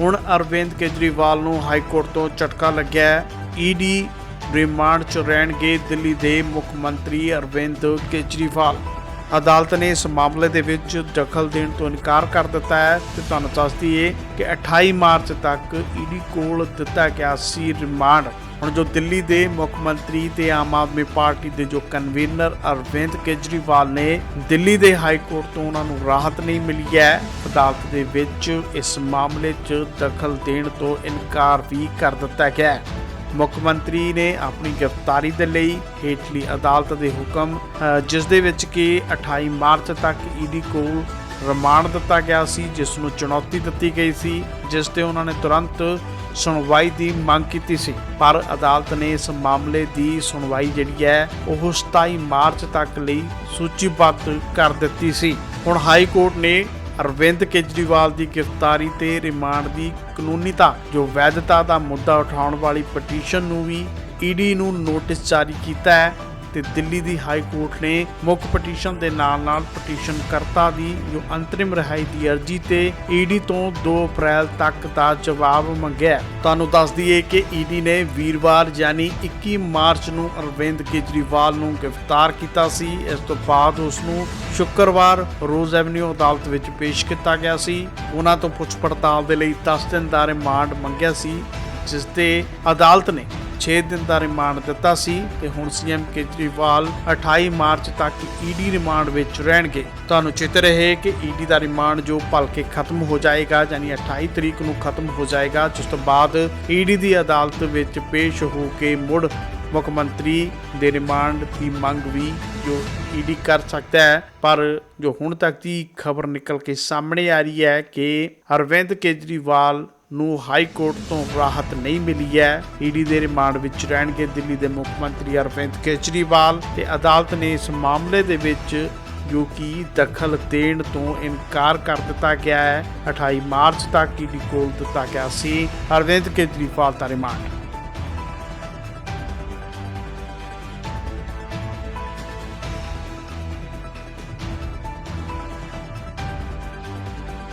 ਹੁਣ ਅਰਵਿੰਦ ਕੇਜਰੀਵਾਲ ਨੂੰ high court ਤੋਂ ਝਟਕਾ ਲੱਗਿਆ ਹੈ। ਈਡੀ ਰਿਮਾਂਡ 'ਚ ਰਹਿਣਗੇ ਦਿੱਲੀ ਦੇ ਮੁੱਖ ਮੰਤਰੀ ਅਰਵਿੰਦ ਕੇਜਰੀਵਾਲ। ਅਦਾਲਤ ਨੇ ਇਸ ਮਾਮਲੇ ਦੇ ਵਿੱਚ ਦਖਲ ਦੇਣ ਤੋਂ ਇਨਕਾਰ ਕਰ ਦਿੱਤਾ ਹੈ ਤੇ ਤੁਹਾਨੂੰ ਦੱਸ ਦਈਏ ਕਿ 28 ਮਾਰਚ ਤੱਕ ਈਡੀ ਕੋਲ ਦਿੱਤਾ ਗਿਆ ਸੀ ਰਿਮਾਂਡ। ਹੁਣ ਜੋ ਦਿੱਲੀ ਦੇ ਮੁੱਖ ਮੰਤਰੀ ਤੇ ਆਮ ਆਦਮੀ ਪਾਰਟੀ ਦੇ ਜੋ ਕਨਵੀਨਰ ਅਰਵਿੰਦ ਕੇਜਰੀਵਾਲ ਨੇ, ਦਿੱਲੀ ਦੇ ਹਾਈ ਕੋਰਟ ਤੋਂ ਉਹਨਾਂ ਨੂੰ ਰਾਹਤ ਨਹੀਂ ਮਿਲੀ ਹੈ। ਅਦਾਲਤ ਦੇ ਵਿੱਚ ਇਸ ਮਾਮਲੇ 'ਚ ਦਖਲ ਦੇਣ ਤੋਂ ਇਨਕਾਰ ਵੀ ਕਰ ਦਿੱਤਾ ਗਿਆ ਹੈ। ਮੁੱਖ ਮੰਤਰੀ ਨੇ ਆਪਣੀ ਗ੍ਰਿਫਤਾਰੀ ਦੇ ਲਈ ਹੇਠਲੀ ਅਦਾਲਤ ਦੇ ਹੁਕਮ ਜਿਸ ਦੇ ਵਿੱਚ ਕਿ 28 ਮਾਰਚ ਤੱਕ ਈਡੀ ਕੋਲ ਰਿਮਾਂਡ ਦਿੱਤਾ ਗਿਆ ਸੀ, ਜਿਸ ਨੂੰ ਚੁਣੌਤੀ ਦਿੱਤੀ ਗਈ ਸੀ, ਜਿਸ ਤੇ ਉਹਨਾਂ ਨੇ ਤੁਰੰਤ ਸੁਣਵਾਈ ਦੀ ਮੰਗ ਕੀਤੀ ਸੀ। ਪਰ ਅਦਾਲਤ ਨੇ ਇਸ ਮਾਮਲੇ ਦੀ ਸੁਣਵਾਈ ਜਿਹੜੀ ਹੈ, ਉਹ 27 ਮਾਰਚ ਤੱਕ ਲਈ ਸੂਚੀਬੱਧ ਕਰ ਦਿੱਤੀ ਸੀ। ਹੁਣ ਹਾਈ ਕੋਰਟ ਨੇ ਅਰਵਿੰਦ ਕੇਜਰੀਵਾਲ ਦੀ ਗ੍ਰਿਫਤਾਰੀ ਤੇ ਰਿਮਾਂਡ ਦੀ ਕਾਨੂੰਨੀਤਾ ਜੋ ਵੈਧਤਾ ਦਾ ਮੁੱਦਾ ਉਠਾਉਣ ਵਾਲੀ ਪਟੀਸ਼ਨ ਨੂੰ ਵੀ ਈਡੀ ਨੂੰ ਨੋਟਿਸ ਜਾਰੀ ਕੀਤਾ ਹੈ ਤੇ ਦਿੱਲੀ ਦੀ ਹਾਈ ਕੋਰਟ ਨੇ ਮੁੱਖ ਪਟੀਸ਼ਨ ਦੇ ਨਾਲ-ਨਾਲ ਪਟੀਸ਼ਨਕਰਤਾ ਦੀ, ਜੋ ਅੰਤਰਿਮ ਰਿਹਾਈ ਦੀ ਅਰਜ਼ੀ ਤੇ ਈਡੀ ਤੋਂ 2 ਅਪ੍ਰੈਲ ਤੱਕ ਦਾ ਜਵਾਬ ਮੰਗਿਆ ਤੁਹਾਨੂੰ ਦੱਸ ਦਈਏ ਕਿ ਈਡੀ ਨੇ ਵੀਰਵਾਰ ਯਾਨੀ 21 ਮਾਰਚ ਨੂੰ ਅਰਵਿੰਦ ਕੇਜਰੀਵਾਲ ਨੂੰ ਗ੍ਰਿਫਤਾਰ ਕੀਤਾ ਸੀ। ਇਸ ਤੋਂ ਬਾਅਦ ਉਸ ਨੂੰ ਸ਼ੁੱਕਰਵਾਰ ਰੋਜ਼ ਐਵਨਿਊ ਅਦਾਲਤ ਵਿੱਚ ਪੇਸ਼ ਕੀਤਾ ਗਿਆ ਸੀ। ਉਹਨਾਂ ਤੋਂ ਪੁੱਛ ਪੜਤਾਲ ਦੇ ਲਈ 10 ਦਿਨ ਦਾ ਰਿਮਾਂਡ ਮੰਗਿਆ ਸੀ, ਜਿਸ ਤੇ ਅਦਾਲਤ ਨੇ 6 ਦਿਨ ਦਾ ਰਿਮਾਂਡ ਦਿੱਤਾ ਸੀ ਤੇ ਹੁਣ ਸੀਐਮ ਕੇਜਰੀਵਾਲ 28 ਮਾਰਚ ਤੱਕ ਈਡੀ ਰਿਮਾਂਡ ਵਿੱਚ ਰਹਿਣਗੇ। ਤੁਹਾਨੂੰ ਚਿਤ ਰਹੇ ਕਿ ਈਡੀ ਦਾ ਰਿਮਾਂਡ ਜੋ ਭਲਕੇ ਖਤਮ ਹੋ ਜਾਏਗਾ, ਯਾਨੀ 28 ਤਰੀਕ ਨੂੰ ਖਤਮ ਹੋ ਜਾਏਗਾ, ਜਿਸ ਤੋਂ ਬਾਅਦ ਈਡੀ ਦੀ ਅਦਾਲਤ ਵਿੱਚ ਪੇਸ਼ ਹੋ ਕੇ ਮੁੜ ਮੁੱਖ ਮੰਤਰੀ ਦੇ ਰਿਮਾਂਡ ਦੀ ਮੰਗ ਵੀ ਜੋ ਈਡੀ ਕਰ ਸਕਦਾ ਹੈ, ਪਰ ਜੋ ਹੁਣ ਤੱਕ ਦੀ ਖਬਰ ਨਿਕਲ ਕੇ ਸਾਹਮਣੇ ਆ ਰਹੀ ਹੈ ਕਿ ਅਰਵਿੰਦ ਕੇਜਰੀਵਾਲ ਨੂੰ ਹਾਈ ਕੋਰਟ ਤੋਂ ਰਾਹਤ ਨਹੀਂ ਮਿਲੀ ਹੈ। ਈਡੀ ਦੇ ਰਿਮਾਂਡ ਵਿੱਚ ਰਹਿਣਗੇ ਦਿੱਲੀ ਦੇ ਮੁੱਖ ਮੰਤਰੀ ਅਰਵਿੰਦ ਕੇਜਰੀਵਾਲ ਤੇ ਅਦਾਲਤ ਨੇ ਇਸ ਮਾਮਲੇ ਦੇ ਵਿੱਚ ਜੋ ਕਿ ਦਖਲ ਦੇਣ ਤੋਂ ਇਨਕਾਰ ਕਰ ਦਿੱਤਾ ਗਿਆ ਹੈ। 28 ਮਾਰਚ ਤੱਕ ਈਡੀ ਕੋਲ ਦਿੱਤਾ ਗਿਆ ਸੀ। ਅਰਵਿੰਦ ਕੇਜਰੀਵਾਲ ਦਾ ਰਿਮਾਂਡ।